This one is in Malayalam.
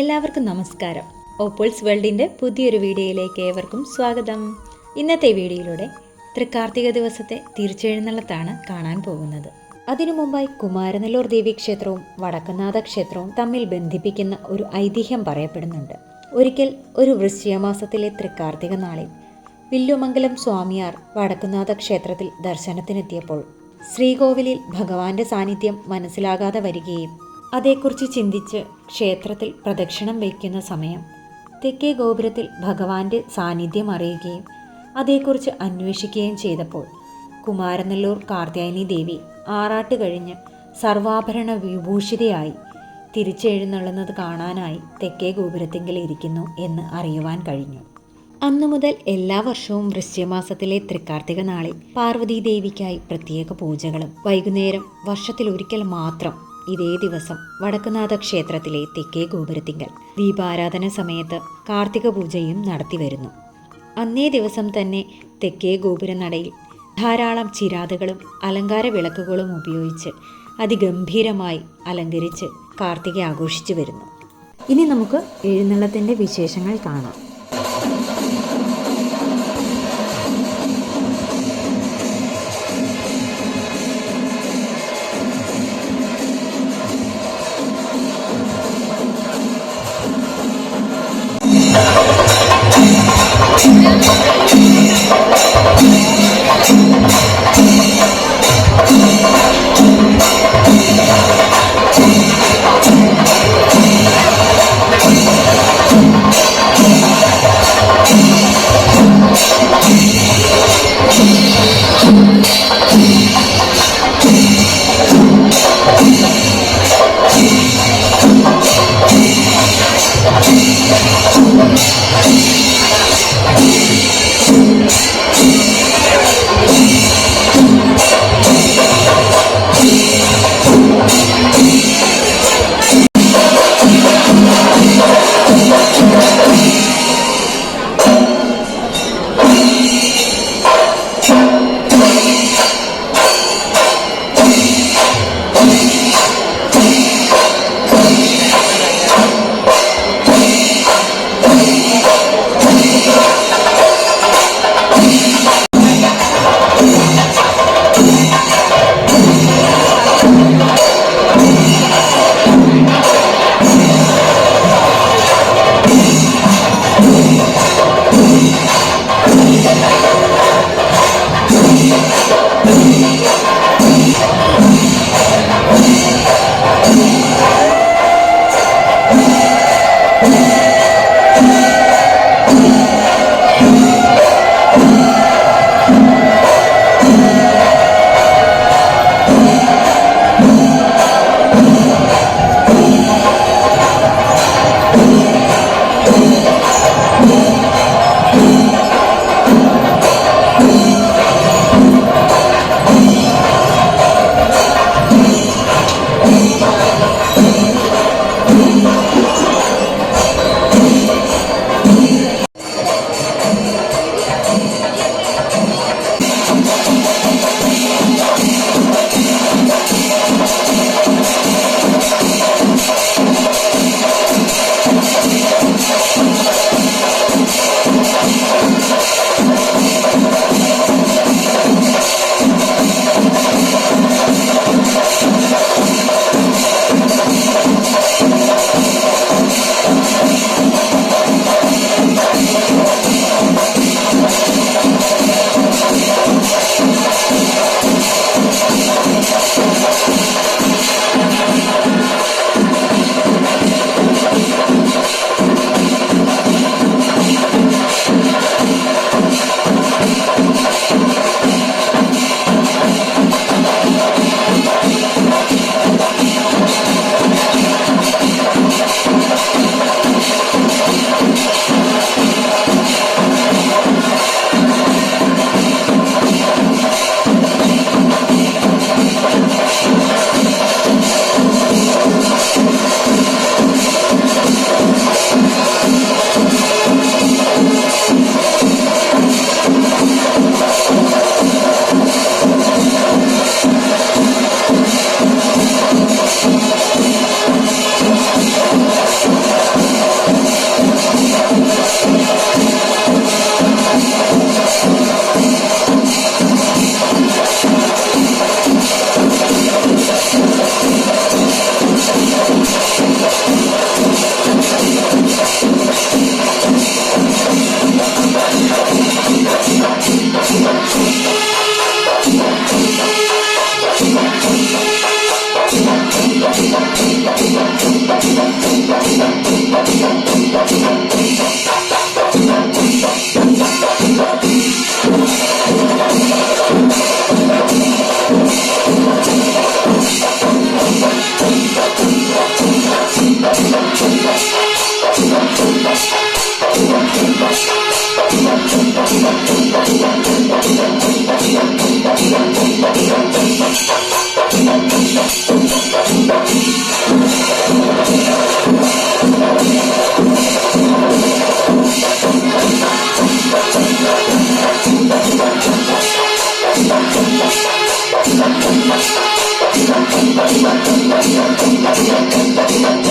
എല്ലാവർക്കും നമസ്കാരം. ഓപ്പോൾസ് വേൾഡിന്റെ പുതിയൊരു വീഡിയോയിലേക്ക് ഏവർക്കും സ്വാഗതം. ഇന്നത്തെ വീഡിയോയിലൂടെ തൃക്കാർത്തിക ദിവസത്തെ തിരിച്ചെഴുന്നള്ളത്താണ് കാണാൻ പോകുന്നത്. അതിനു മുമ്പായി കുമാരനെല്ലൂർ ദേവീക്ഷേത്രവും വടക്കനാഥ ക്ഷേത്രവും തമ്മിൽ ബന്ധിപ്പിക്കുന്ന ഒരു ഐതിഹ്യം പറയപ്പെടുന്നുണ്ട്. ഒരിക്കൽ ഒരു വൃശ്ചികമാസത്തിലെ തൃക്കാർത്തിക നാളിൽ വില്ലുമംഗലം സ്വാമിയാർ വടക്കുനാഥ ക്ഷേത്രത്തിൽ ദർശനത്തിനെത്തിയപ്പോൾ ശ്രീകോവിലിൽ ഭഗവാന്റെ സാന്നിധ്യം മനസ്സിലാകാതെ വരികയും അതേക്കുറിച്ച് ചിന്തിച്ച് ക്ഷേത്രത്തിൽ പ്രദക്ഷിണം വയ്ക്കുന്ന സമയം. തെക്കേ ഗോപുരത്തിൽ ഭഗവാന്റെ സാന്നിധ്യം അറിയുകയും അതേക്കുറിച്ച് അന്വേഷിക്കുകയും ചെയ്തപ്പോൾ കുമാരനെല്ലൂർ കാർത്യായനി ദേവി ആറാട്ട് കഴിഞ്ഞ് സർവാഭരണ വിഭൂഷിതയായി തിരിച്ചെഴുന്നള്ളുന്നത് കാണാനായി തെക്കേ ഗോപുരത്തിങ്കിൽ ഇരിക്കുന്നു എന്ന് അറിയുവാൻ കഴിഞ്ഞു. അന്നു മുതൽ എല്ലാ വർഷവും വൃശ്ചികമാസത്തിലെ തൃക്കാർത്തിക നാളിൽ പാർവതീദേവിക്കായി പ്രത്യേക പൂജകളും വൈകുന്നേരം വർഷത്തിലൊരിക്കൽ മാത്രം ഇതേ ദിവസം വടക്കുനാഥ ക്ഷേത്രത്തിലെ തെക്കേ ഗോപുരത്തിങ്കൽ ദീപാരാധന സമയത്ത് കാർത്തിക പൂജയും നടത്തിവരുന്നു അന്നേ ദിവസം തന്നെ തെക്കേ ഗോപുരനടയിൽ ധാരാളം ചിരാതുകളും അലങ്കാര വിളക്കുകളും ഉപയോഗിച്ച് അതിഗംഭീരമായി അലങ്കരിച്ച് കാർത്തിക ആഘോഷിച്ചു വരുന്നു. ഇനി നമുക്ക് എഴുന്നള്ളത്തിന്റെ വിശേഷങ്ങൾ കാണാം. Thank you. Thank you.